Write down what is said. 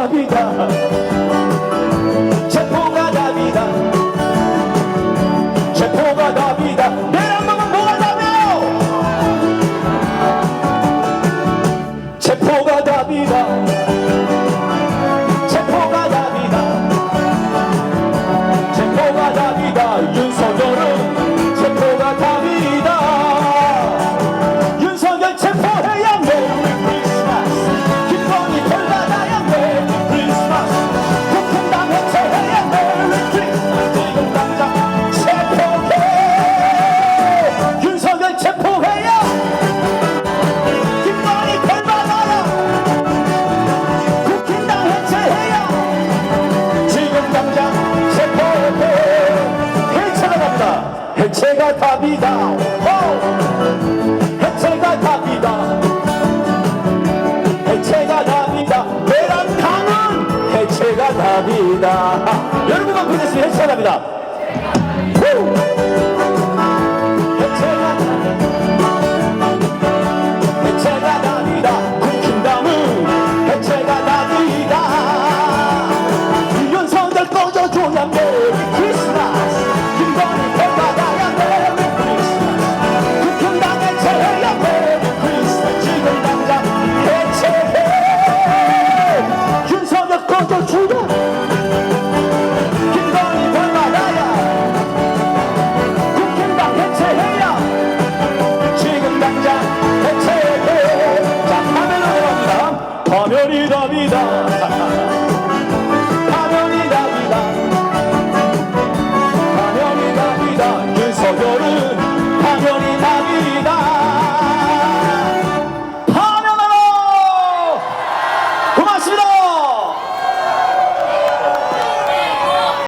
답이다. 체포가 답이다. 체포가 답이다. 내란 먹은 뭐가 답이요? 체포가 답이다. 해철가 답이다 해철가 답이다. 해체가 답이다. 내란 강은 해체가 답이다. 아, 여러분 앞에 대신 해체가 답이다.